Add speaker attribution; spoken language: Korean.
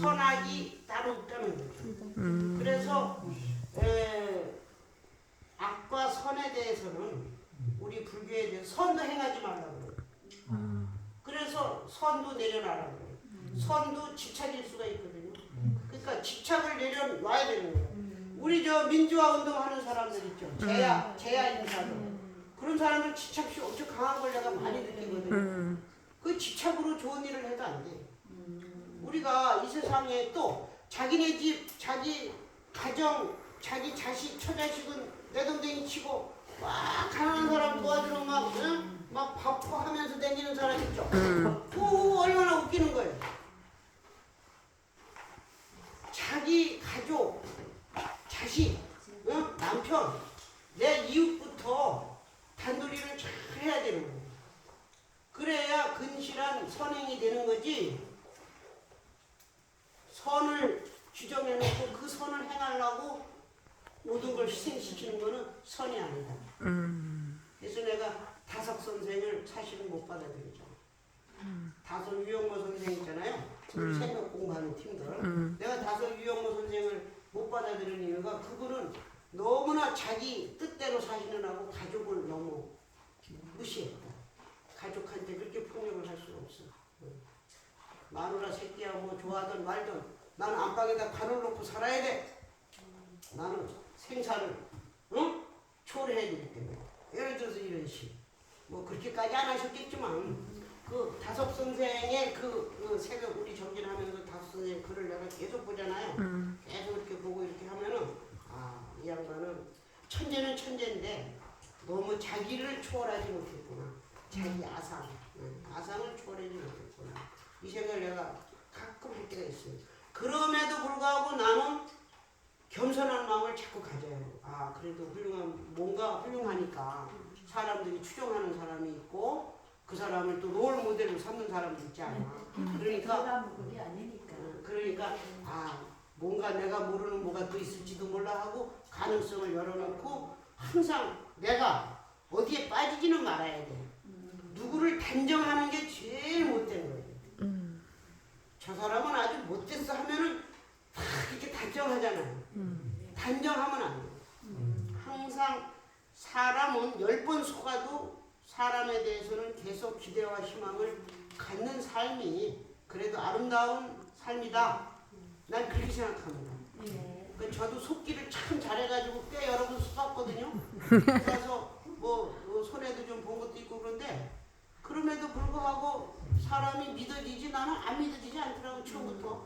Speaker 1: 선악이 따로 없다는 거죠. 그래서 에, 악과 선에 대해서는 우리 불교에 대해서 선도 행하지 말라고 그래요. 그래서 선도 내려놔라고 그래요. 선도 집착일 수가 있거든요. 그러니까 집착을 내려놔야 되는 거예요. 우리 저 민주화 운동하는 사람들 있죠. 제야 제야 인사들 그런 사람들 집착이 엄청 강한 걸 내가 많이 느끼거든요. 그 집착으로 좋은 일을 해도 안 돼. 우리가 이 세상에 또 자기네 집, 자기 가정, 자기 자식, 처자식은 내동댕이 치고 막 가난한 사람 도와주는 막, 응? 막 바쁘 하면서 다니는 사람 있죠. 오, 얼마나 웃기는 거예요. 자기 가족, 자식, 응? 남편, 내 이웃부터 단도리를 잘 해야 되는 거예요. 그래야 근실한 선행이 되는 거지. 선을 규정해놓고 그 선을 행하려고 모든 걸 희생시키는 거는 선이 아니다. 그래서 내가 다석 선생을 사실은 못 받아들이죠. 다섯 유영모 선생 있잖아요. 우리 새벽 공부하는 팀들. 내가 다섯 유영모 선생을 못 받아들이는 이유가 그분은 너무나 자기 뜻대로 사시느라고 가족을 너무 무시했다. 가족한테 그렇게 폭력을 할 수가 없어. 마누라 새끼야 뭐 좋아하든 말든 나는 안방에다 관을 놓고 살아야 돼. 나는 생사를 응? 초래해 드릴 때문에 예를 들어서 이런 식. 뭐 그렇게까지 안 하셨겠지만 그 다섯 선생의 그, 그 새벽 우리 정진하면서 다섯 선생 글을 내가 계속 보잖아요. 계속 이렇게 보고 이렇게 하면은 아이 양반은 천재는 천재인데 너무 자기를 초월하지 못했구나. 자기 아상, 응, 아상을 초월하지 못했구나. 이 생각을 내가 가끔 할 때가 있어요. 그럼에도 불구하고 나는 겸손한 마음을 자꾸 가져야 해요. 아, 그래도 훌륭한, 뭔가 훌륭하니까 사람들이 추종하는 사람이 있고 그 사람을 또 롤 모델로 삼는 사람도 있지 않아. 그러니까,
Speaker 2: 내가 그게 아니니까.
Speaker 1: 어, 그러니까, 아, 뭔가 내가 모르는 뭐가 또 있을지도 몰라 하고 가능성을 열어놓고 항상 내가 어디에 빠지지는 말아야 돼. 누구를 단정하는 게 제일 못된 거예요. 저 사람은 아주 못됐어 하면은 다 이렇게 단정하잖아요. 단정하면 안 돼요. 항상 사람은 열 번 속아도 사람에 대해서는 계속 기대와 희망을 갖는 삶이 그래도 아름다운 삶이다. 난 그렇게 생각합니다.
Speaker 2: 예.
Speaker 1: 그 저도 속기를 참 잘해가지고 꽤 여러 번 속았거든요. 그래서 뭐, 뭐 손해도 좀 본 것도 있고 그런데 그럼에도 불구하고 사람이 믿어지지 나는 안 믿어지지 않더라고 처음부터.